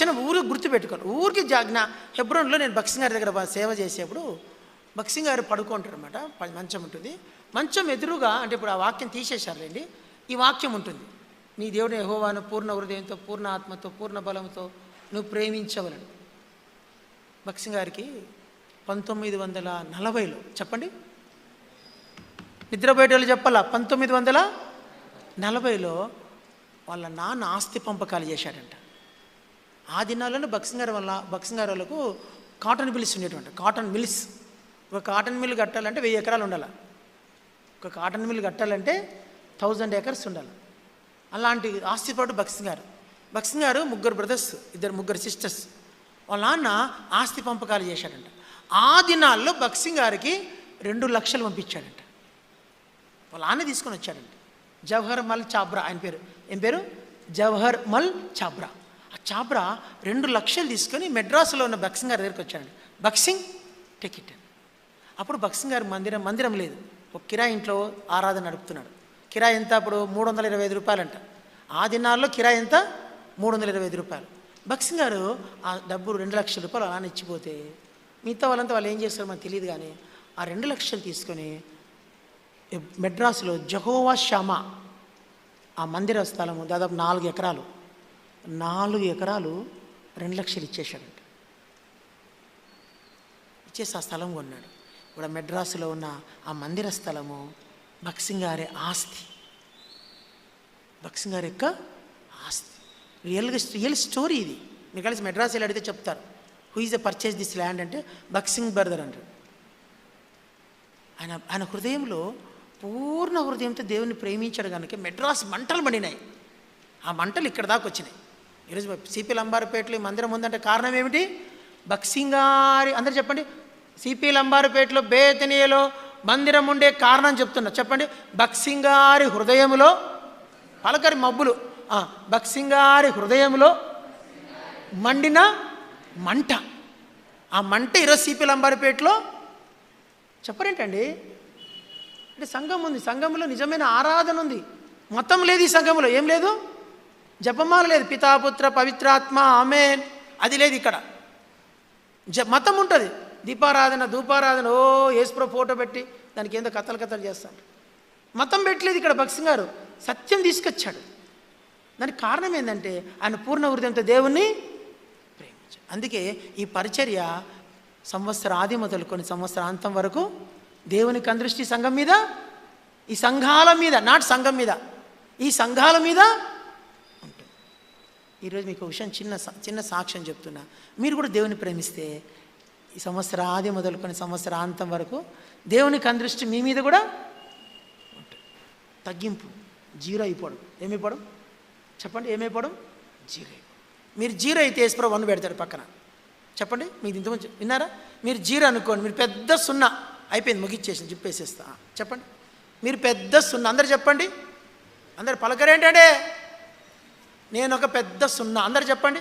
చిన్న ఊరికి గుర్తుపెట్టుకోండి ఊరికి జాగ్న హెబ్రోన్లో నేను బక్సింగ్ గారి దగ్గర సేవ చేసేప్పుడు బక్సింగ్ గారు పడుకుంటారు అనమాట మంచం ఉంటుంది. మంచం ఎదురుగా అంటే ఇప్పుడు ఆ వాక్యం తీసేశారులేండి ఈ వాక్యం ఉంటుంది. నీ దేవుడు యహోవాను పూర్ణ హృదయంతో పూర్ణ ఆత్మతో పూర్ణ బలంతో నువ్వు ప్రేమించవలను. బక్సింగ్ గారికి పంతొమ్మిది వందల నలభైలో చెప్పండి. నిద్రపోయేటోళ్ళు చెప్పాలా? పంతొమ్మిది వందల నలభైలో వాళ్ళ నాన్న ఆస్తి పంపకాలు చేశాడంట. ఆ దినాల్లోనే బక్సింగార్ వల్ల బక్సింగార్ వాళ్ళకు కాటన్ మిల్స్ ఉండేటువంటి కాటన్ మిల్స్. ఒక కాటన్ మిల్ కట్టాలంటే వెయ్యి ఎకరాలు ఉండాలి. ఒక కాటన్ మిల్ కట్టాలంటే థౌజండ్ ఏకర్స్ ఉండాలి. అలాంటి ఆస్తిపాటు బక్సింగ్ గారు బక్సింగ్ గారు ముగ్గురు బ్రదర్స్ ఇద్దరు ముగ్గురు సిస్టర్స్. వాళ్ళ నాన్న ఆస్తి పంపకాలు చేశాడంట. ఆ దినాల్లో బక్సింగ్ గారికి రెండు లక్షలు పంపించాడంట. వాళ్ళ నాన్న తీసుకొని వచ్చాడంట. జవహర్ మల్ చాబ్రా ఆయన పేరు. ఏం పేరు? జవహర్ మల్ చాబ్రా. ఆ చాబ్రా రెండు లక్షలు తీసుకొని మెడ్రాసులో ఉన్న బక్సింగ్ గారి దగ్గరికి వచ్చాడు. బక్సింగ్ టికెట్ అప్పుడు బక్సింగ్ గారి మందిరం మందిరం లేదు. ఒక కిరాయి ఇంట్లో ఆరాధన నడుపుతున్నాడు. కిరాయి ఎంత? అప్పుడు మూడు వందల ఇరవై ఐదు రూపాయలంట. ఆ దినాల్లో కిరాయి ఎంత? మూడు వందల ఇరవై ఐదు రూపాయలు. బక్సింగ్ గారు ఆ డబ్బు రెండు లక్షల రూపాయలు అలానే ఇచ్చిపోతే మిగతా వాళ్ళంతా వాళ్ళు ఏం చేస్తారో మనకు తెలియదు కానీ ఆ రెండు లక్షలు తీసుకొని మెడ్రాసులో జహోవా షమా ఆ మందిర స్థలము దాదాపు నాలుగు ఎకరాలు. నాలుగు ఎకరాలు రెండు లక్షలు ఇచ్చేశాడంట. ఇచ్చేసి ఆ స్థలం కొన్నాడు. ఇప్పుడు మెడ్రాసులో ఉన్న ఆ మందిర స్థలము భక్సింగ్ గారి ఆస్తి. భక్సింగ్ గారి యొక్క ఆస్తి. రియల్గా రియల్ స్టోరీ ఇది. మీకు కలిసి మెడ్రాస్ వెళ్ళి అడిగితే చెప్తారు. Who is the purchase this land అంటే భక్సింగ్ బ్రదర్ అంటారు. ఆయన ఆయన హృదయంలో పూర్ణ హృదయంతో దేవుని ప్రేమించాడు కనుక మెడ్రాస్ మంటలు పడినాయి. ఆ మంటలు ఇక్కడ దాకా వచ్చినాయి. ఈరోజు సిపి లంబారుపేటలో ఈ మందిరం ఉందంటే కారణం ఏమిటి? బక్సింగారి అందరు చెప్పండి. సిపి లంబారుపేటలో బేతనీయలో మందిరం ఉండే కారణం చెప్తున్నా. చెప్పండి. బక్సింగారి హృదయములో పలకరి మబ్బులు. భక్సింగారి బక్సింగారి హృదయంలో మండిన మంట. ఆ మంట ఈరోజు సిపి లంబారుపేటలో చెప్పరేంటండి? అంటే సంఘం ఉంది. సంఘంలో నిజమైన ఆరాధన ఉంది. మతం లేదు ఈ సంఘంలో ఏం లేదు? జపమాల లేదు. పితాపుత్ర పవిత్రాత్మ ఆమెన్. అది లేదు ఇక్కడ. జ మతం ఉంటుంది. దీపారాధన ధూపారాధన ఓ ఏసుప్రో ఫోటో పెట్టి దానికి ఏందో కథలు కథలు చేస్తాడు. మతం పెట్టలేదు ఇక్కడ భక్సింగ్ గారు. సత్యం తీసుకొచ్చాడు. దానికి కారణం ఏంటంటే ఆయన పూర్ణ హృదయంతో దేవుణ్ణి ప్రేమించాడు. అందుకే ఈ పరిచర్య సంవత్సర ఆది మొదలుకొని సంవత్సరాంతం వరకు దేవుని కందృష్టి సంఘం మీద ఈ సంఘాల మీద నాట్ సంఘం మీద ఈ సంఘాల మీద ఈరోజు మీకు విషయం చిన్న చిన్న సాక్ష్యం చెప్తున్నా. మీరు కూడా దేవుని ప్రేమిస్తే ఈ సంవత్సర ఆది మొదలుకొని సంవత్సరాంతం వరకు దేవునికి అందృష్టి మీ మీద కూడా తగ్గింపు జీరో అయిపోవడం. ఏమైపోవడం? చెప్పండి ఏమైపోవడం? జీరో మీరు జీరో అయితే ఏసుప్రభు వన్ పెడతాడు పక్కన. చెప్పండి మీకు ఇంతకుముందు విన్నారా? మీరు జీరో అనుకోండి మీరు పెద్ద సున్నా అయిపోయింది ముగిచ్చేసింది చెప్పేసేస్తా. చెప్పండి. మీరు పెద్ద సున్నా. అందరు చెప్పండి. అందరు పలకరేంటంటే నేను ఒక పెద్ద సున్నా. అందరు చెప్పండి.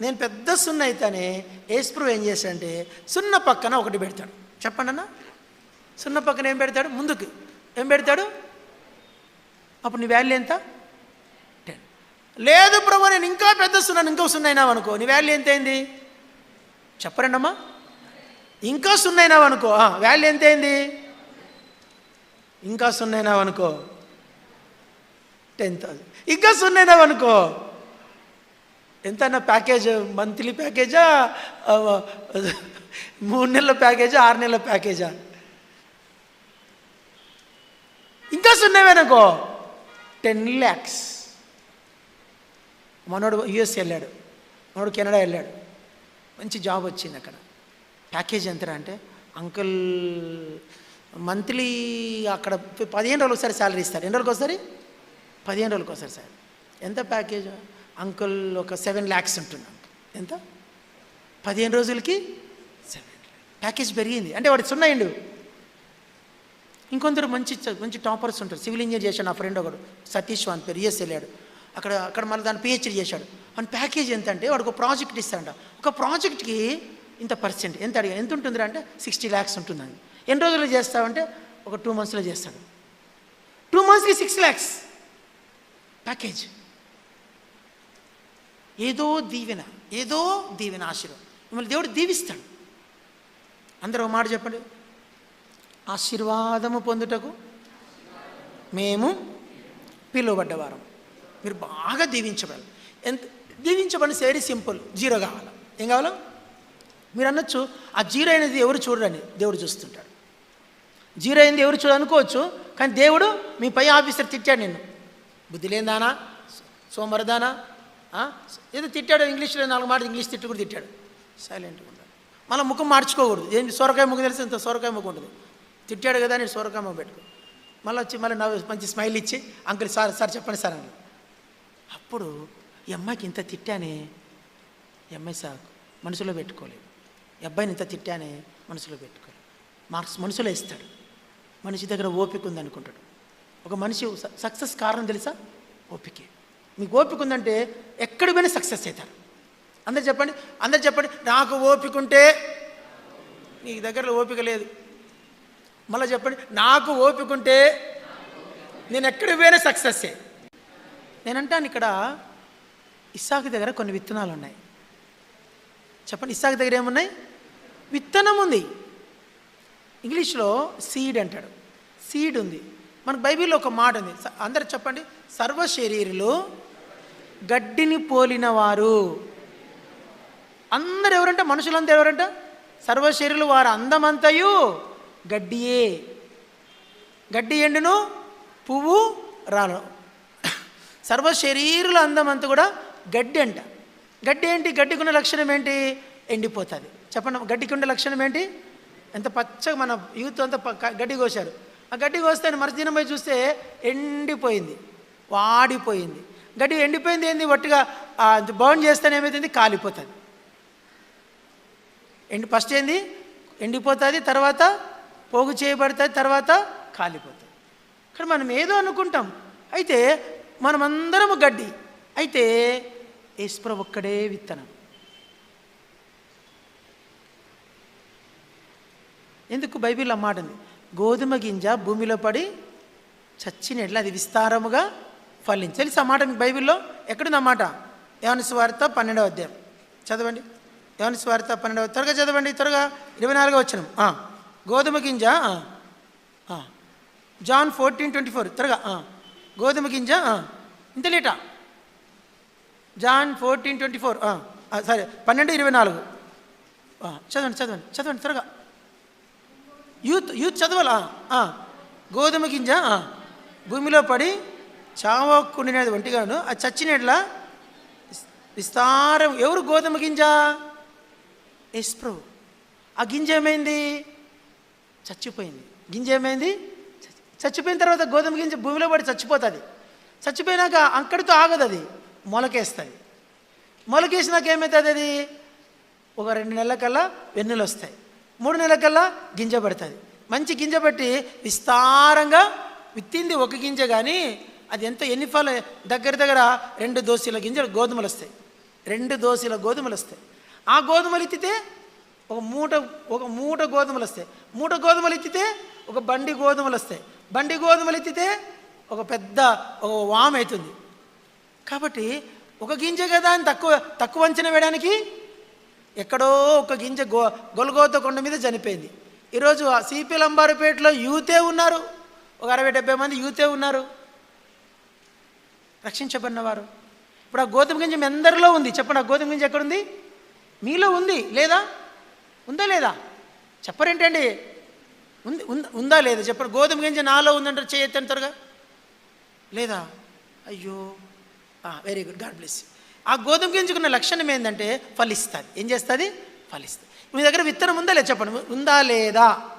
నేను పెద్ద సున్న అయితేనే ఏసుప్రభు ఏం చేశాడంటే సున్న పక్కన ఒకటి పెడతాడు. చెప్పండి అన్న. సున్న పక్కన ఏం పెడతాడు? ముందుకు. ఏం పెడతాడు? అప్పుడు నీ వాల్యూ ఎంత? టెన్ లేదు ప్రభు నేను ఇంకా పెద్ద సున్నాను ఇంకో సున్న అయినావు అనుకో. నీ వాల్యూ ఎంత అయింది? చెప్పరండి అమ్మా. ఇంకా సున్న అయినావు అనుకో. వాల్యూ ఎంత అయింది? ఇంకా సున్న అయినావు అనుకో. టెన్ థౌసండ్ ఇంకా సున్నా అనుకో. ఎంత ప్యాకేజ్? మంత్లీ ప్యాకేజా? మూడు నెలల ప్యాకేజా? ఆరు నెలల ప్యాకేజా? ఇంకా సున్నావేనుకో టెన్ ల్యాక్స్. మనోడు యుఎస్ వెళ్ళాడు. మనోడు కెనడా వెళ్ళాడు. మంచి జాబ్ వచ్చింది అక్కడ. ప్యాకేజ్ ఎంత అంటే అంకుల్ మంత్లీ అక్కడ పదిహేను రోజులు ఒకసారి శాలరీ ఇస్తారు. ఎన్ని రోజులకి ఒకసారి పదిహేను రోజులకు ఒకసారి సార్. ఎంత ప్యాకేజ్? అంకుల్ ఒక సెవెన్ ల్యాక్స్ ఉంటుంది అంకుల్. ఎంత? పదిహేను రోజులకి సెవెన్ ప్యాకేజ్ పెరిగింది. అంటే వాడు సున్నాయిండు ఇంకొందరు మంచి మంచి టాపర్స్ ఉంటారు. సివిల్ ఇంజనీర్ చేశాడు నా ఫ్రెండ్ ఒకడు. సతీష్ వాన్ పేరు యుఎస్ వెళ్ళాడు. అక్కడ అక్కడ మళ్ళీ దాని పిహెచ్డి చేశాడు. అని ప్యాకేజ్ ఎంత అంటే వాడికి ఒక ప్రాజెక్ట్ ఇస్తాడంట ఒక ప్రాజెక్ట్కి ఇంత పర్సెంట్ ఎంత అడిగా ఎంత ఉంటుంది అంటే సిక్స్టీ ల్యాక్స్ ఉంటుందని ఎన్ని రోజులు చేస్తావంటే ఒక టూ మంత్స్లో చేస్తాడు. టూ మంత్స్కి సిక్స్ ల్యాక్స్. ప్యాకేజ్ ఏదో దీవెన ఏదో దీవెన ఆశీర్వాదం. మిమ్మల్ని దేవుడు దీవిస్తాడు. అందరూ ఒక మాట చెప్పండి. ఆశీర్వాదము పొందుటకు మేము పిలువబడ్డవారం. మీరు బాగా దీవించబడాలి. ఎంత దీవించబడి వెరీ సింపుల్ జీరో కావాలి? ఏం కావాలో? మీరు అనొచ్చు ఆ జీరో అనేది ఎవరు చూడరని దేవుడు చూస్తుంటాడు. జీరో అయింది ఎవరు చూడనుకోవచ్చు కానీ దేవుడు మీ పై ఆఫీసర్ తిట్టాడు నిన్ను. బుద్ధి లేదానా సోమరదానా ఏదో తిట్టాడు ఇంగ్లీష్లో నాలుగు మాటలు ఇంగ్లీష్ తిట్టు కూడా తిట్టాడు. సైలెంట్గా ఉండాలి. మళ్ళీ ముఖం మార్చుకోకూడదు. ఏంటి సొరకాయ ముఖం తెలిసి ఇంత సొరకాయ ముఖం ఉంటుంది. తిట్టాడు కదా నేను సొరకాయ ముఖం పెట్టుకో. మళ్ళీ వచ్చి మళ్ళీ నవ్వు మంచి స్మైల్ ఇచ్చి అంకుల్ సార్ సార్ చెప్పండి సార్ అని అప్పుడు ఈ అమ్మాయికి ఇంత తిట్టానే ఈ అమ్మాయి సార్ మనసులో పెట్టుకోలేదు. ఈ అబ్బాయిని ఇంత తిట్టానే మనసులో పెట్టుకోలేదు. మార్క్స్ మనసులో ఇస్తాడు. మనిషి దగ్గర ఓపిక ఉంది అనుకుంటాడు ఒక మనిషి సక్సెస్ కారణం తెలుసా? ఓపికే. మీకు ఓపిక ఉందంటే ఎక్కడి పోయినా సక్సెస్ అవుతారు. అందరు చెప్పండి అందరు చెప్పండి నాకు ఓపిక ఉంటే నీ దగ్గర ఓపిక లేదు. మళ్ళీ చెప్పండి నాకు ఓపిక ఉంటే నేను ఎక్కడికి పోయినా సక్సెస్సే నేనంటాను ఇక్కడ ఇస్సాకు దగ్గర కొన్ని విత్తనాలు ఉన్నాయి. చెప్పండి ఇస్సాకు దగ్గర ఏమున్నాయి? విత్తనం ఉంది. ఇంగ్లీష్లో సీడ్ అంటాడు సీడ్ ఉంది. మనకు బైబిల్లో ఒక మాట ఉంది. స- అందరు చెప్పండి. సర్వ శరీరులు గడ్డిని పోలిన వారు అందరు ఎవరంట? మనుషులంతా ఎవరంట? సర్వ శరీరులు వారు అందమంతయు గడ్డియే. గడ్డి ఎండును? పువ్వు రాను. సర్వ శరీరుల అందమంతా కూడా గడ్డి అంట. గడ్డి ఏంటి? గడ్డికున్న లక్షణం ఏంటి? ఎండిపోతుంది. చెప్పండి. గడ్డికి ఉండే లక్షణం ఏంటి? ఎంత పచ్చగా మన యూత్ అంతా గడ్డి కోసారు ఆ గడ్డి కోస్తే మరుదినం పోయి చూస్తే ఎండిపోయింది వాడిపోయింది. గడ్డి ఎండిపోయింది ఏంది? ఒట్టిగా బౌండ్ చేస్తేనే ఏమవుతుంది కాలిపోతుంది. ఎండి ఫస్ట్ ఏంది? ఎండిపోతుంది తర్వాత పోగు చేయబడుతుంది తర్వాత కాలిపోతుంది. ఇక్కడ మనం ఏదో అనుకుంటాం. అయితే మనమందరము గడ్డి. అయితే ఈశ్వర ఒక్కడే విత్తనం. ఎందుకు బైబిల్ ఆ ఉంది? గోధుమ గింజ భూమిలో పడి చచ్చిన ఎట్లా అది విస్తారముగా ఫలించి. తెలుసు ఆ మాట మీకు బైబిల్లో? ఎక్కడుంది ఆ మాట? యోన స్వార్త పన్నెండవ అధ్యాయం. చదవండి. యోని స్వార్త పన్నెండవ త్వరగా చదవండి త్వరగా. ఇరవై నాలుగో వచ్చిన గోధుమ గింజ జాన్ ఫోర్టీన్ ట్వంటీ ఫోర్. త్వరగా గోధుమ గింజ ఇంత లేటా? జాన్ ఫోర్టీన్ ట్వంటీ ఫోర్ సరే పన్నెండు ఇరవై నాలుగు. చదవండి చదవండి చదవండి త్వరగా. యూత్ యూత్ చదవాలా? గోధుమ గింజ భూమిలో పడి చావకుండినది ఒంటిగాను అది చచ్చినట్లా విస్తారం. ఎవరు గోధుమ గింజ? ఎస్ప్రో ఆ గింజ ఏమైంది? చచ్చిపోయింది. గింజ ఏమైంది? చచ్చి- చచ్చిపోయిన తర్వాత గోధుమ గింజ భూమిలో పడి చచ్చిపోతుంది. చచ్చిపోయినాక అక్కడితో ఆగదు అది. మొలకేస్తుంది మొలకేసినాక ఏమవుతుంది అది? ఒక రెండు నెలల కల్లా వెన్నులు వస్తాయి మూడు నెలల కల్లా గింజ పడుతుంది. మంచి గింజ పెట్టి విస్తారంగా విత్తింది ఒక గింజ కానీ అది ఎంత ఎన్ని ఫల దగ్గర దగ్గర రెండు దోశల గింజలు గోధుమలు వస్తాయి రెండు దోశల గోధుమలు వస్తాయి ఆ గోధుమలు ఎత్తితే ఒక మూట ఒక మూట గోధుమలు వస్తాయి మూట గోధుమలు ఎత్తితే ఒక బండి గోధుమలు వస్తాయి బండి గోధుమలు ఎత్తితే ఒక పెద్ద ఒక వామ్ అవుతుంది కాబట్టి ఒక గింజ కదా అని తక్కువ తక్కువ అంచనా వేయడానికి ఎక్కడో ఒక గింజ గో గొలగోత కొండ మీద చనిపోయింది. ఈరోజు ఆ సిపి లంబారుపేటలో యూతే ఉన్నారు. ఒక అరవై డెబ్బై మంది యూతే ఉన్నారు. రక్షించబడినవారు. ఇప్పుడు ఆ గోధుమ గింజ మీ అందరిలో ఉంది. చెప్పండి ఆ గోధుమ గింజ ఎక్కడుంది? మీలో ఉంది లేదా? ఉందా లేదా? చెప్పరేంటండి? ఉంది ఉందా లేదా? చెప్పండి గోధుమ గింజ నాలో ఉందంటారు చేయొద్దని త్వరగా. లేదా? అయ్యో. Very good. గాడ్ బ్లెస్ ఆ గోధుమ గింజకున్న లక్షణం ఏంటంటే ఫలిస్తుంది. ఏం చేస్తుంది? ఫలిస్తుంది. మీ దగ్గర విత్తనం ఉందా లేదా చెప్పండి. ఉందా లేదా?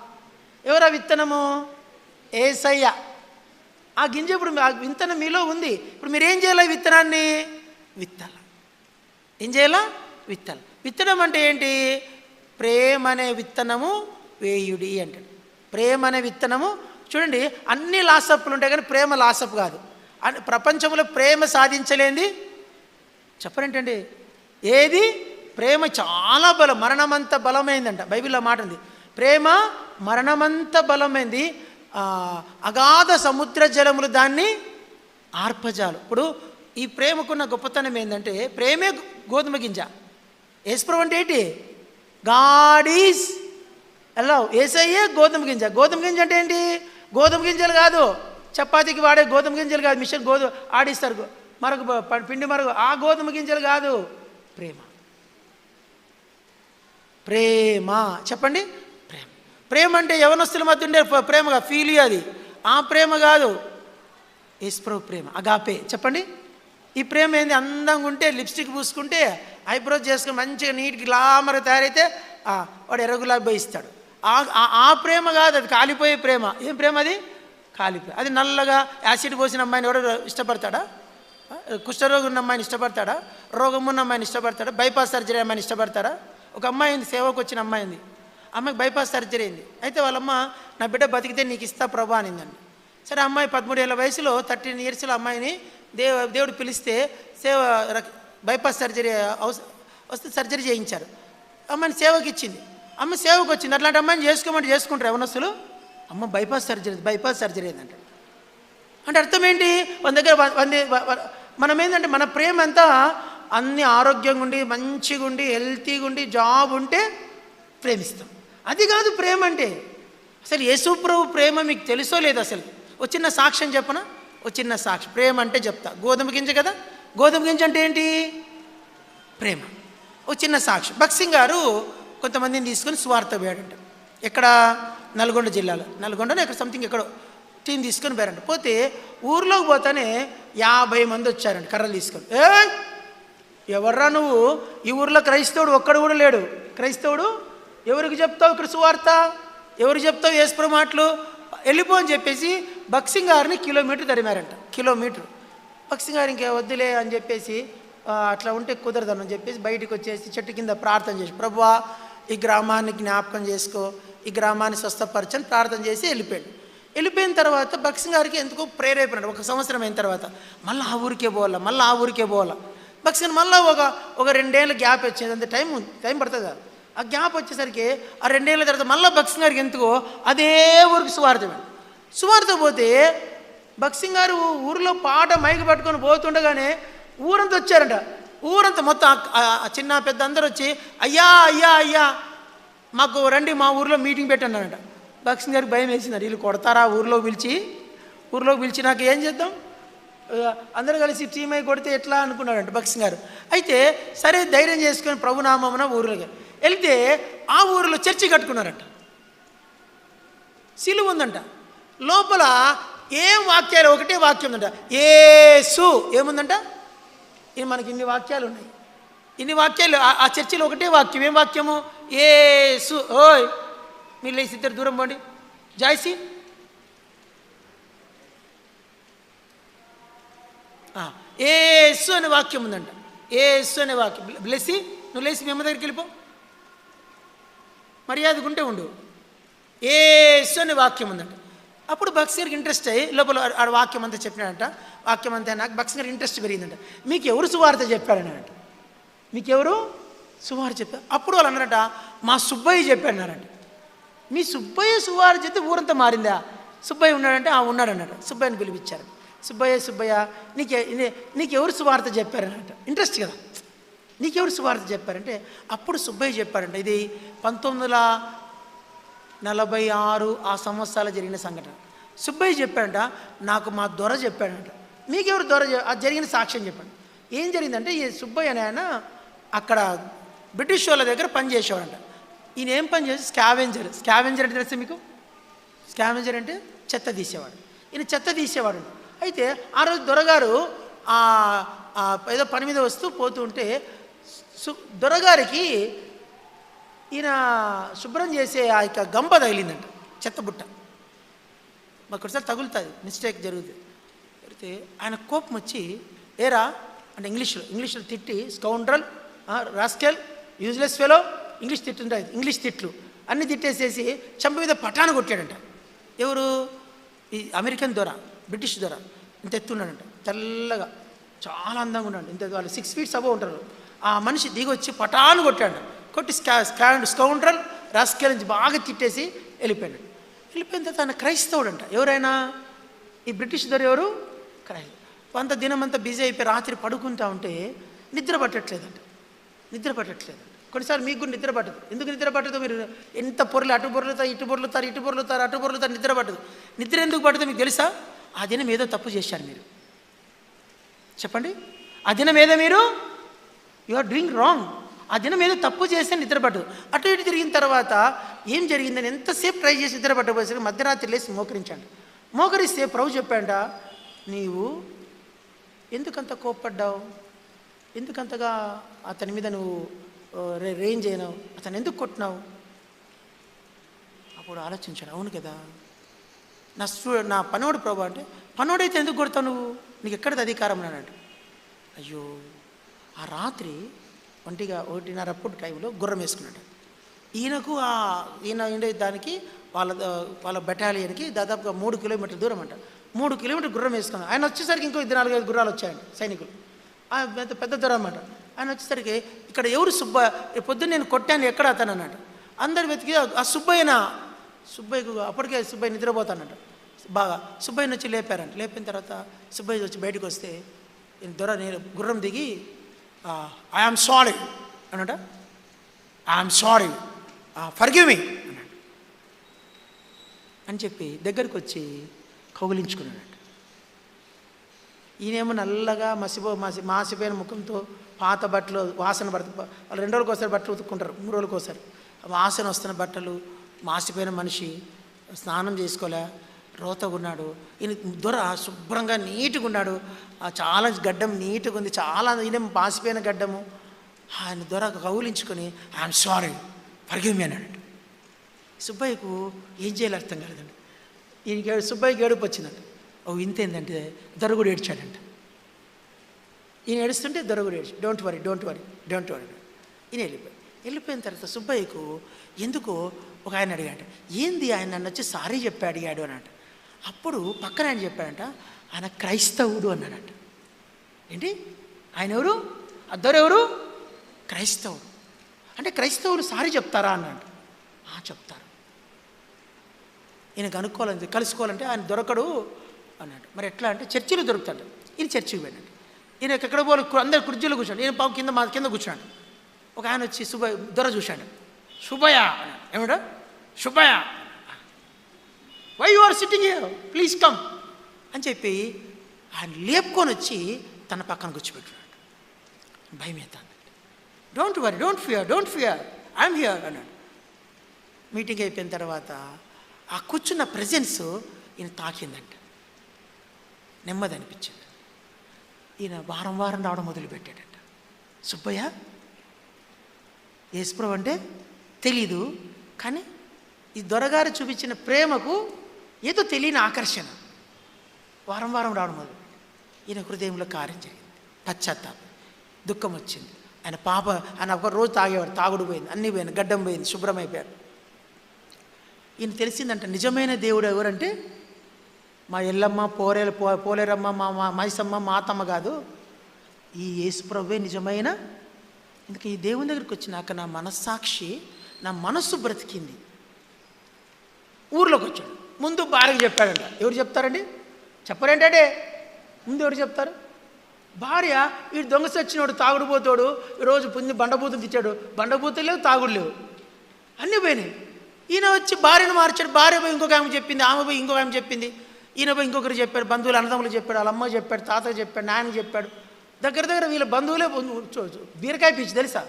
ఎవరా విత్తనము? ఏసయ్య. ఆ గింజ ఇప్పుడు ఆ విత్తనం మీలో ఉంది. ఇప్పుడు మీరు ఏం చేయాలి విత్తనాన్ని? విత్తాల. ఏం చేయాలా? విత్తాలి. విత్తనం అంటే ఏంటి? ప్రేమ అనే విత్తనము వేయుడి అంటాడు. ప్రేమ అనే విత్తనము. చూడండి అన్ని లాసప్పులు ఉంటాయి కానీ ప్రేమ లాసప్ కాదు. ప్రపంచంలో ప్రేమ సాధించలేంది చెప్పరేంటండి? ఏది? ప్రేమ చాలా బలం మరణమంత బలమైందంట. బైబిల్లో మాట ఉంది. ప్రేమ మరణమంత బలమైంది. అగాధ సముద్ర జలములు దాన్ని ఆర్పజాలు. ఇప్పుడు ఈ ప్రేమకున్న గొప్పతనం ఏంటంటే ప్రేమే గోధుమ గింజ. ఏసుప్రభు అంటే ఏంటి? గాడ్ ఈజ్ ఎలా ఏసయ్యే గోధుమ గింజ. గోధుమ గింజ అంటే ఏంటి? గోధుమ గింజలు కాదు. చపాతీకి వాడే గోధుమ గింజలు కాదు. మిషన్ గోధుమ ఆడిస్తారు. మరొక ప- పిండి మరొక ఆ గోధుమ గింజలు కాదు. ప్రేమ. ప్రేమ. చెప్పండి? ప్రేమ. ప్రేమ అంటే యవనస్తుల మధ్య ఉండే ప్రేమగా ఫీల్ అది. ఆ ప్రేమ కాదు. ఈశ్వరవు ప్రేమ. అగాపే. చెప్పండి? ఈ ప్రేమ ఏంది? అందంగా ఉంటే లిప్స్టిక్ పూసుకుంటే ఐబ్రోస్ చేసుకుని మంచిగా నీట్గా గ్లామర్ తయారైతే ఆ, వాడు ఎర్ర గులాబీ ఇస్తాడు. ఆ- ఆ- ప్రేమ కాదు. అది కాలిపోయే ప్రేమ. ఏం ప్రేమ అది? కాలిపోయి. అది నల్లగా యాసిడ్ పోసిన అమ్మాయిని ఎవరు ఇష్టపడతాడా? కుష్ఠరోగం ఉన్న అమ్మాయిని ఇష్టపడతాడా? రోగం ఉన్న అమ్మాయిని ఇష్టపడతాడా? బైపాస్ సర్జరీ అమ్మాయిని ఇష్టపడతాడా? ఒక అమ్మాయి ఉంది సేవకు వచ్చిన అమ్మాయి ఉంది. అమ్మాయికి బైపాస్ సర్జరీ అయింది. అయితే వాళ్ళమ్మ నా బిడ్డ బతికితే నీకు ఇస్తా ప్రభా అనిందండి సరే అమ్మాయి పదమూడేళ్ళ వయసులో థర్టీన్ ఇయర్స్లో అమ్మాయిని దేవ దేవుడు పిలిస్తే సేవ బైపాస్ సర్జరీ అవస వస్తే సర్జరీ చేయించారు. అమ్మాయిని సేవకి ఇచ్చింది అమ్మ సేవకు వచ్చింది అట్లాంటి అమ్మాయిని చేసుకోమంటే చేసుకుంటారు యవనస్తులు? అమ్మ బైపాస్ సర్జరీ బైపాస్ సర్జరీ అయిందంట. అంటే అర్థం ఏంటి? వంద దగ్గర వంద మనం ఏంటంటే మన ప్రేమ అంతా అన్ని ఆరోగ్యంగా ఉండి మంచిగా ఉండి హెల్తీగా ఉండి జాబ్ ఉంటే ప్రేమిస్తాం. అది కాదు ప్రేమ అంటే. అసలు యేసు ప్రేమ మీకు తెలుసో లేదు అసలు? ఓ చిన్న సాక్ష్యం చెప్పనా? ఓ చిన్న సాక్ష్యం. ప్రేమ అంటే చెప్తా. గోధుమ గింజ కదా? గోధుమ గింజ అంటే ఏంటి? ప్రేమ. ఓ చిన్న సాక్ష్యం. భక్సింగ్ గారు కొంతమందిని తీసుకొని స్వార్థ పోయాడంట ఎక్కడ? నల్గొండ జిల్లాలో. నల్గొండలో ఎక్కడ? సంథింగ్ ఎక్కడో. టీం తీసుకొని పోయారంట. పోతే ఊర్లోకి పోతానే యాభై మంది వచ్చారంట కర్రలు తీసుకొని. ఏ ఎవర్రా నువ్వు? ఈ ఊర్లో క్రైస్తవుడు ఒక్కడు కూడా లేడు. క్రైస్తవుడు? ఎవరికి చెప్తావు ఇక్కడ సువార్త ఎవరికి చెప్తావు ఏసుప్రభు మాటలు? వెళ్ళిపో అని చెప్పేసి బక్సింగ్ గారిని కిలోమీటర్ తరిమారంట. కిలోమీటర్. బక్సింగ్ గారు ఇంకే వద్దులే అని చెప్పేసి అట్లా ఉంటే కుదరదని చెప్పేసి బయటకు వచ్చేసి చెట్టు కింద ప్రార్థన చేసి ప్రభువా ఈ గ్రామాన్ని జ్ఞాపకం చేసుకో ఈ గ్రామాన్ని స్వస్థపరచని ప్రార్థన చేసి వెళ్ళిపోయాడు. వెళ్ళిపోయిన తర్వాత బక్సింగ్ గారికి ఎందుకో ప్రేరేపణ ఒక సంవత్సరం అయిన తర్వాత. మళ్ళీ ఆ ఊరికే పోవాలా? మళ్ళీ ఆ ఊరికే పోవాలా? బక్సింగ్ మళ్ళీ ఒక ఒక రెండేళ్ళ గ్యాప్ వచ్చేది. అంత టైం ఉంది. టైం పడుతుంది? ఆ గ్యాప్ వచ్చేసరికి ఆ రెండేళ్ళ తర్వాత మళ్ళీ బక్సింగ్ గారికి ఎందుకో అదే ఊరికి సువార్థమే వెళ్ళి సువార్త పోతే బక్సింగ్ గారు ఊరిలో పాట మైకి పట్టుకొని పోతుండగానే ఊరంతా వచ్చారంట. ఊరంతా మొత్తం ఆ- చిన్న పెద్ద అందరూ వచ్చి అయ్యా అయ్యా అయ్యా మాకు రండి మా ఊరిలో మీటింగ్ పెట్టన్నారంట బక్సింగ్ గారికి భయం వేసింది వీళ్ళు కొడతారా ఊర్లో పిలిచి? ఊర్లో పిలిచి నాకు ఏం చేద్దాం? అందరూ కలిసి టీమ్ అయి కొడితే ఎట్లా అనుకున్నాడంట బక్సింగ్ గారు. అయితే సరే ధైర్యం చేసుకొని ప్రభునామమున ఊర్లోకి వెళ్తే ఆ ఊరిలో చర్చి కట్టుకున్నారంట. సిలువ ఉందంట. లోపల ఏం వాక్యాలు? ఒకటే వాక్యం ఉందంట. ఏసు. ఏముందంట? ఇది మనకి ఇన్ని వాక్యాలు ఉన్నాయి. ఇన్ని వాక్యాలు ఆ- ఆ చర్చిలో ఒకటే వాక్యం. ఏం వాక్యము? ఏసు. ఓయ్! మీరు లేచి ఇద్దరు దూరం పోండి. జాయ్సీ. ఏసు అనే వాక్యం ఉందంట. ఏసు అనే వాక్యం. బ్లెస్సి నువ్వు లేచి మీ అమ్మ దగ్గరికి వెళ్ళిపో. మర్యాదగా ఉంటే ఉండు. ఏసు అనే వాక్యం ఉందంట. అప్పుడు బక్సర్కి ఇంట్రెస్ట్ అయ్యి లోపల ఆ- వాక్యం అంతా చెప్పినాడంట. వాక్యం అంతా నాకు బక్సర్ ఇంట్రెస్ట్ పెరిగిందంట. మీకు ఎవరు సువార్త చెప్పాడన్నాడంట మీకు ఎవరు సువార్త చెప్పారు? అప్పుడు వాళ్ళు అన్నారట మా సుబ్బయ్య చెప్పాడన్నారంట మీ సుబ్బయ్య సువార్త చేతి ఊరంతా మారిందా? సుబ్బయ్య ఉన్నాడంటే ఆ ఉన్నాడు అన్నాడు సుబ్బయ్యని పిలిపించారు. సుబ్బయ్య సుబ్బయ్య నీకే నీకెవరు సువార్త చెప్పారన్నట ఇంట్రెస్ట్ కదా. నీకెవరు సువార్త చెప్పారంటే అప్పుడు సుబ్బయ్య చెప్పారంట ఇది పంతొమ్మిది వందల నలభై ఆరు ఆ సంవత్సరాలు జరిగిన సంఘటన. సుబ్బయ్య చెప్పాడంట నాకు మా దొర చెప్పాడంట. మీకెవరు దొర జరిగిన సాక్ష్యం చెప్పండి. ఏం జరిగిందంటే ఈ సుబ్బయ్య అనే ఆయన అక్కడ బ్రిటిష్ వాళ్ళ దగ్గర పని చేసేవాడంట. ఈయన ఏం పని చేసి స్కావెంజర్. స్కావెంజర్ అంటే తెలుసా మీకు? స్కావెంజర్ అంటే చెత్త తీసేవాడు. ఈయన చెత్త తీసేవాడు. అయితే ఆ రోజు దొరగారు ఏదో పని మీద వస్తూ పోతూ ఉంటే సు దొరగారికి ఈయన శుభ్రం చేసే ఆ యొక్క గంప తగిలిందంట చెత్త బుట్ట. ఒకసారి తగులుతుంది మిస్టేక్ జరుగుతుంది అయితే ఆయన కోపం వచ్చి ఏరా అంటే ఇంగ్లీష్లో ఇంగ్లీష్లో తిట్టి scoundrel rascal useless fellow English తిట్టు ఇంగ్లీష్ తిట్లు. అన్ని తిట్టేసేసి చెంప మీద పటాను కొట్టాడంట. ఎవరు? ఈ అమెరికన్ దొర బ్రిటిష్ దొర. ఇంత ఎత్తున్నాడంట తెల్లగా చాలా అందంగా ఉన్నాడు ఇంత వాళ్ళు సిక్స్ ఫీట్స్ అబో ఉంటారు. ఆ మనిషి దిగొచ్చి పటాను కొట్టాడు కొట్టి స్కా స్కా స్కౌండ్రల్ రాస్కెల్ నుంచి బాగా తిట్టేసి వెళ్ళిపోయాడు. వెళ్ళిపోయిన తర్వాత ఆయన క్రైస్తవుడు అంట ఎవరైనా? ఈ బ్రిటిష్ దొర ఎవరు? క్రైస్తవు అంత దినమంతా బిజీ అయిపోయి రాత్రి పడుకుంటా ఉంటే నిద్ర పట్టట్లేదంట. నిద్ర పట్టట్లేదు. కొన్నిసార్లు మీకు కూడా నిద్ర పట్టదు. ఎందుకు నిద్ర పట్టదు మీరు? ఎంత పొరలు అటు పొరలుతారు ఇటు పొరలుతారు ఇటు పొరలుతారు అటు పొరలుతారు నిద్ర పట్టదు. నిద్ర ఎందుకు పట్టదు మీకు తెలుసా? ఆ దినం ఏదో తప్పు చేశారు మీరు. చెప్పండి. ఆ దినం ఏదో మీరు? యు ఆర్ డూయింగ్ రాంగ్ ఆ దినం ఏదో తప్పు చేస్తే నిద్రపట్టదు అటు ఇటు తిరిగిన తర్వాత ఏం జరిగిందని ఎంతసేపు ట్రై చేసి నిద్ర మధ్యరాత్రి లేసి మోకరించండి. మోకరిస్తే ప్రభు చెప్పాడ నీవు ఎందుకంత కోప్పడ్డావు? ఎందుకంతగా అతని మీద నువ్వు రే రేంజ్ అయినావు. అతను ఎందుకు కొట్టినావు? అప్పుడు ఆలోచించాడు అవును కదా. నా స్టూ నా పనోడు ప్రభు అంటే పనోడైతే ఎందుకు కొడతావు నువ్వు? నీకు ఎక్కడిది అధికారం అన్నాడు అయ్యో ఆ రాత్రి ఒంటిగా ఒకటిన్నర అప్పుడు టైంలో గుర్రం వేసుకున్నాడు. ఈయనకు ఆ ఈయన ఉండే దానికి వాళ్ళ వాళ్ళ బెటాలియన్కి దాదాపుగా మూడు కిలోమీటర్ల దూరం అంట. మూడు కిలోమీటర్ గుర్రం వేసుకున్నాడు. ఆయన వచ్చేసరికి ఇంకో ఇద్దరు నాలుగైదు గుర్రాలు వచ్చాయండి సైనికులు. పెద్ద పెద్ద దూరం అన్నమాట ఆయన వచ్చేసరికి ఇక్కడ ఎవరు సుబ్బ పొద్దున్న నేను కొట్టాను ఎక్కడ అతను? అన్నాడు. అందరు వెతికి ఆ సుబ్బయ్యన? సుబ్బయ్యకు అప్పటికే సుబ్బయ్య నిద్రపోతానంట. బాగా సుబ్బయ్యని వచ్చి లేపారంట. లేపిన తర్వాత సుబ్బయ్య వచ్చి బయటకు వస్తే దొర నేను గుర్రం దిగి I am sorry అనట I am sorry forgive me అన్నాడు. అని చెప్పి దగ్గరికి వచ్చి కౌగిలించుకున్నాడు ఈయనేమో నల్లగా మసిపో మసి మాసిపోయిన ముఖంతో పాత బట్టలు వాసన పడుతు వాళ్ళు రెండు రోజులకు ఒకసారి బట్టలు ఉతుక్కుంటారు మూడు రోజులకు ఒకసారి. వాసన వస్తున్న బట్టలు మాసిపోయిన మనిషి స్నానం చేసుకోలే రోతగా ఉన్నాడు ఈయన దొర శుభ్రంగా నీట్గా ఉన్నాడు ఆ చాలా గడ్డం నీట్గా ఉంది చాలా ఈయన మాసిపోయిన గడ్డము. ఆయన దొర కౌలించుకొని ఐఎమ్ సారీ ఫర్గివ్ మీ అన్నాడు. సుబ్బయ్యకు ఏం చేయాలి అర్థం కాలేదండి. ఈయనకి సుబ్బయ్యకి ఏడుపు వచ్చిందంట ఓ ఇంతేందంటే దొరగుడు ఏడ్చాడంట. ఈయన ఏడుస్తుంటే దొరగురు ఏడ్చి. Don't worry don't worry don't worry ఈయన వెళ్ళిపోయి. వెళ్ళిపోయిన తర్వాత సుబ్బయ్యకు ఎందుకో ఒక ఆయన అడిగాడు ఏంది ఆయన నన్ను వచ్చి సారీ చెప్పి అడిగాడు? అనంట. అప్పుడు పక్కన ఆయన చెప్పాడంట ఆయన క్రైస్తవుడు అన్నాడంట. ఏంటి? ఆయన ఎవరు? అద్దరెవరు క్రైస్తవుడు. అంటే క్రైస్తవులు సారీ చెప్తారా అన్నాడు "ఆ, చెప్తారు. ఈయన కనుక్కోవాలంటే కలుసుకోవాలంటే ఆయన దొరకడు అన్నాడు. మరి ఎట్లా అంటే చర్చిలో దొరుకుతాడు. ఈయన చర్చికి వెళ్ళాడు ఈయన ఎక్కడ పోలు అందరు కుర్చీలో కూర్చోండి. ఈయన పావు కింద మా కింద కూర్చున్నాడు ఒక ఆయన వచ్చి శుభ దొర చూశాడు శుభయ అన్నాడు. ఏమిటో Subbaiah why you are sitting please come అని చెప్పి ఆయన లేపుకొని వచ్చి తన పక్కన కూర్చోబెట్టున్నాడు భయం అవుతాను don't worry don't fear don't fear I'm here అన్నాడు. మీటింగ్ అయిపోయిన తర్వాత ఆ కూర్చున్న ప్రజెన్స్ ఈయన తాకిందంట. నెమ్మది అనిపించింది. ఈయన వారం వారం రావడం మొదలుపెట్టాడట. సుబ్బయ్య యేసుప్రభు అంటే తెలీదు కానీ ఈ దొరగారు చూపించిన ప్రేమకు ఏదో తెలియని ఆకర్షణ. వారం వారం రావడం మొదలు ఈయన హృదయంలో కార్యం జరిగింది. పశ్చాత్తాపం దుఃఖం వచ్చింది. ఆయన పాప ఆయన ఒక రోజు తాగేవాడు తాగుడు పోయింది అన్నీ పోయింది గడ్డం పోయింది శుభ్రమైపోయాడు ఈయన తెలిసిందంట నిజమైన దేవుడు ఎవరంటే మా ఎల్లమ్మ పోరేల పో పోలేరమ్మ మా మా మైసమ్మ మాతమ్మ కాదు. ఈ యేసుప్రభువే నిజమైన. ఇందుకు ఈ దేవుని దగ్గరికి వచ్చినాక నా మనస్సాక్షి నా మనస్సు బ్రతికింది. ఊర్లోకి వచ్చాడు. ముందు భార్యకు చెప్పాడంట. ఎవరు చెప్తారండి? చెప్పరేంటే ముందు ఎవరు చెప్తారు? భార్య ఈ దొంగ సచ్చినోడు తాగుడు పోతాడు ఈరోజు పుంజి బండబూతులు తెచ్చాడు బండబూతులు లేవు తాగుడు లేవు. అన్నీ పోయినాయి. ఈయన వచ్చి భార్యను మార్చాడు. భార్య పోయి ఇంకొక ఆమె చెప్పింది ఆమె పోయి ఇంకొక ఆమె చెప్పింది. ఈయన ఇంకొకరు చెప్పాడు బంధువులు అన్నదమ్ములు చెప్పాడు వాళ్ళ అమ్మ చెప్పాడు తాత చెప్పాడు నాయన చెప్పాడు. దగ్గర దగ్గర వీళ్ళ బంధువులే బీరకాయ పిచ్చి తెలుసా?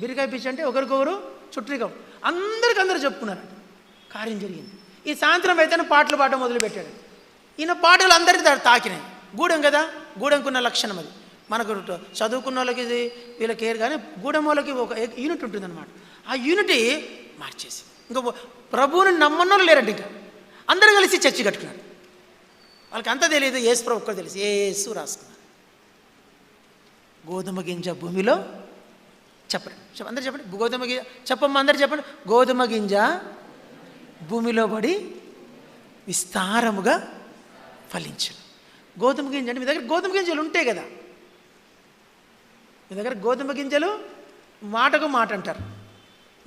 బీరకాయ పిచ్చి అంటే ఒకరికొకరు చుట్టరికం. అందరికి అందరూ చెప్పుకున్నారు కార్యం జరిగింది. ఈ సాయంత్రం అయితేనే పాటలు పాడడం మొదలుపెట్టాడు. ఈయన పాటలు అందరికీ తాకినాయి. గూడెం కదా? గూడెంకున్న లక్షణం అది. మనకు చదువుకున్న వాళ్ళకి ఇది వీళ్ళకి కేర్ కానీ గూడెం వాళ్ళకి ఒక యూనిట్ ఉంటుందన్నమాట. ఆ యూనిటీ మార్చేసి ఇంకా ప్రభువుని నమ్మన్నోళ్ళు లేరండి ఇంకా. అందరూ కలిసి చర్చి కట్టుకున్నారు వాళ్ళకి అంత తెలియదు ఏసు ప్రభు ఒక్కరు తెలుసు. ఏసు రాసుకున్నారు. గోధుమ గింజ భూమిలో చెప్పండి. చెప్ప అందరు చెప్పండి. గోధుమ గింజ చెప్పమ్మా అందరు చెప్పండి. గోధుమ గింజ భూమిలో పడి విస్తారముగా ఫలించను. గోధుమ గింజ అంటే మీ దగ్గర గోధుమ గింజలు ఉంటాయి కదా. మీ దగ్గర గోధుమ గింజలు మాటకు మాట అంటారు.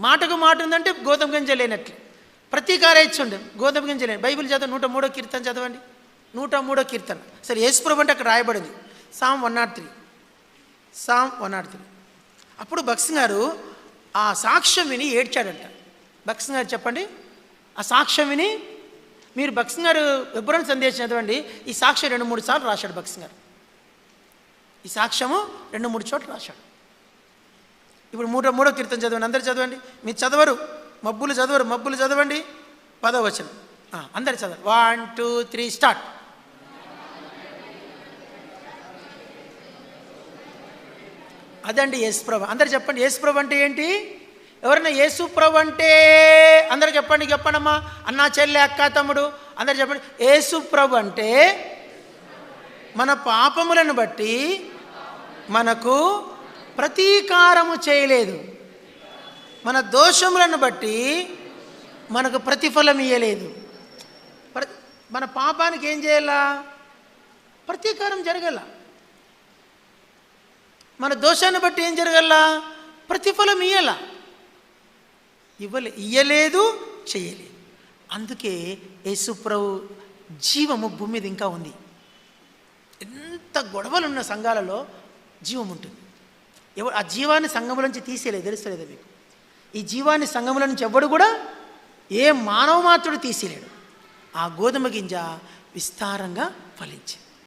మాటకు మాట ఉందంటే గోధుమ గింజ లేనట్లు. ప్రతికారెచ్చి ఉండే గోధుమ గింజ లేని. బైబిల్ చదవండి నూట మూడో కీర్తన చదవండి. నూట మూడో కీర్తన. సరే యేసుప్రభు అంటే అక్కడ రాయబడింది. Psalm one not three. Psalm one not three. అప్పుడు భక్సింగ్ గారు ఆ సాక్ష్యం విని ఏడ్చాడంట. భక్సింగ్ గారు చెప్పండి? ఆ సాక్ష్యం విని మీరు భక్సింగ్ గారు విభ్రం సందేశం చదవండి. ఈ సాక్ష్యం రెండు మూడు సార్లు రాశాడు భక్సింగ్ గారు. ఈ సాక్ష్యము రెండు మూడు చోట్ల రాశాడు. ఇప్పుడు మూడో మూడో కీర్తన చదవండి. అందరు చదవండి. మీరు చదవరు. మబ్బులు చదవరు. మబ్బులు చదవండి. పదవచనం అందరు చదవండి. One two three start. అదండి యేసుప్రభు అందరు చెప్పండి యేసుప్రభు అంటే ఏంటి? ఎవరైనా యేసుప్రభు అంటే అందరు చెప్పండి చెప్పండమ్మా. అన్న చెల్లె అక్క తమ్ముడు అందరు చెప్పండి. యేసుప్రభు అంటే మన పాపములను బట్టి మనకు ప్రతీకారము చేయలేదు. మన దోషములను బట్టి మనకు ప్రతిఫలం ఇయ్యలేదు. ప్ర- మన పాపానికి ఏం చేయాలా? ప్రతీకారం జరగాల. మన దోషాన్ని బట్టి ఏం జరగల ప్రతిఫలం ఇయ్యాల. ఇవ్వలే ఇయ్యలేదు చేయలేదు. అందుకే యేసుప్రభు జీవము భూమి మీద ఇంకా ఉంది. ఎంత గొడవలు ఉన్న సంఘాలలో జీవం ఉంటుంది. ఎవరు ఆ జీవాన్ని సంఘముల నుంచి తీసేయలేదు తెలుస్తలేదు మీకు? ఈ జీవాన్ని సంఘముల నుంచి ఎవ్వడు కూడా ఏ మానవ మాత్రుడు తీసేయలేడు. ఆ గోధుమ గింజ విస్తారంగా ఫలించింది.